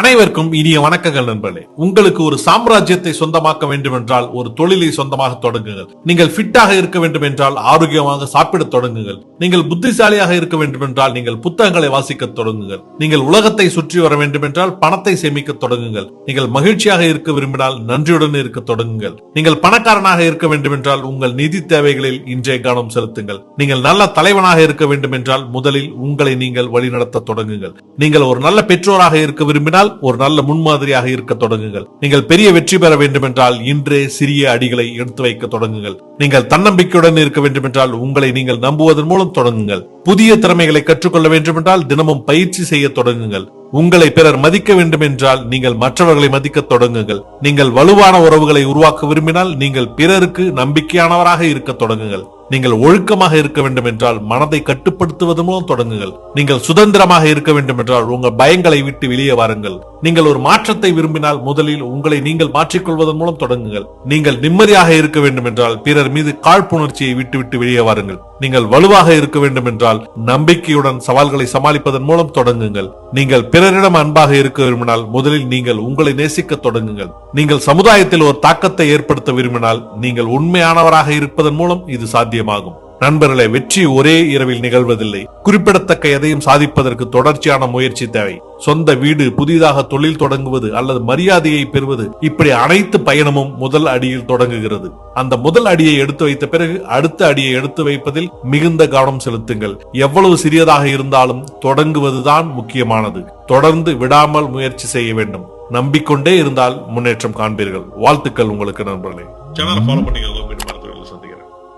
அனைவருக்கும் இனிய வணக்கங்கள் நண்பர்களே. உங்களுக்கு ஒரு சாம்ராஜ்யத்தை சொந்தமாக்க வேண்டும் என்றால் ஒரு தொழிலை சொந்தமாக தொடங்குங்கள். நீங்கள் ஃபிட்டாக இருக்க வேண்டும் என்றால் ஆரோக்கியமாக சாப்பிட தொடங்குங்கள். நீங்கள் புத்திசாலியாக இருக்க வேண்டும் என்றால் நீங்கள் புத்தகங்களை வாசிக்க தொடங்குங்கள். நீங்கள் உலகத்தை சுற்றி வர வேண்டும் என்றால் பணத்தை சேமிக்க தொடங்குங்கள். நீங்கள் மகிழ்ச்சியாக இருக்க விரும்பினால் நன்றியுடன் இருக்க தொடங்குங்கள். நீங்கள் பணக்காரனாக இருக்க வேண்டும் என்றால் உங்கள் நிதி தேவைகளில் இன்றைய கவனம் செலுத்துங்கள். நீங்கள் நல்ல தலைவனாக இருக்க வேண்டும் என்றால் முதலில் உங்களை நீங்கள் வழிநடத்த தொடங்குங்கள். நீங்கள் ஒரு நல்ல பெற்றோராக இருக்க விரும்பினால் ஒரு நல்ல முன்மாதிரியாக இருக்க தொடங்குங்கள். நீங்கள் பெரிய வெற்றி பெற வேண்டும் என்றால் இன்றே சிறிய அடிகளை எடுத்து வைக்க தொடங்குங்கள். நீங்கள் தன்னம்பிக்கையுடன் இருக்க வேண்டும் என்றால் உங்களை நீங்கள் நம்புவதன் மூலம் தொடங்குங்கள். புதிய திறமைகளை கற்றுக்கொள்ள வேண்டும் என்றால் தினமும் பயிற்சி செய்ய தொடங்குங்கள். உங்களை பிறர் மதிக்க வேண்டும் என்றால் நீங்கள் மற்றவர்களை மதிக்க தொடங்குங்கள். நீங்கள் வலுவான உறவுகளை உருவாக்க விரும்பினால் நீங்கள் பிறருக்கு நம்பிக்கையானவராக இருக்க தொடங்குங்கள். நீங்கள் ஒழுக்கமாக இருக்க வேண்டும் என்றால் மனதை கட்டுப்படுத்துவது மூலம் தொடங்குங்கள். நீங்கள் சுதந்திரமாக இருக்க வேண்டும் என்றால் உங்கள் பயங்களை விட்டு வெளியே வாருங்கள். நீங்கள் ஒரு மாற்றத்தை விரும்பினால் முதலில் உங்களை நீங்கள் மாற்றிக்கொள்வதன் மூலம் தொடங்குங்கள். நீங்கள் நிம்மதியாக இருக்க வேண்டும் என்றால் பிறர் மீது காழ்ப்புணர்ச்சியை விட்டுவிட்டு வெளியே வாருங்கள். நீங்கள் வலுவாக இருக்க வேண்டும் என்றால் நம்பிக்கையுடன் சவால்களை சமாளிப்பதன் மூலம் தொடங்குங்கள். நீங்கள் பிறரிடம் அன்பாக இருக்க விரும்பினால் முதலில் நீங்கள் உங்களை நேசிக்க தொடங்குங்கள். நீங்கள் சமுதாயத்தில் ஒரு தாக்கத்தை ஏற்படுத்த விரும்பினால் நீங்கள் உண்மையானவராக இருப்பதன் மூலம் இது சாத்தியமாகும். நண்பர்களே வெற்றி ஒரே இரவில் நிகழ்வதில்லை. குறிப்பிடத்தக்க எதையும் சாதிப்பதற்கு தொடர்ச்சியான முயற்சி தேவை. சொந்த வீடு புதிதாக தொழில் தொடங்குவது அல்லது மரியாதையை பெறுவது இப்படி அனைத்து பயணமும் முதல் அடியில் தொடங்குகிறது. அந்த முதல் அடியை எடுத்து வைத்த பிறகு அடுத்த அடியை எடுத்து வைப்பதில் மிகுந்த கவனம் செலுத்துங்கள். எவ்வளவு சிறியதாக இருந்தாலும் தொடங்குவதுதான் முக்கியமானது. தொடர்ந்து விடாமல் முயற்சி செய்ய வேண்டும். நம்பிக்கொண்டே இருந்தால் முன்னேற்றம் காண்பீர்கள். வாழ்த்துக்கள் உங்களுக்கு நண்பர்களே. சேனலை ஃபாலோ பண்ணிக்கோங்க.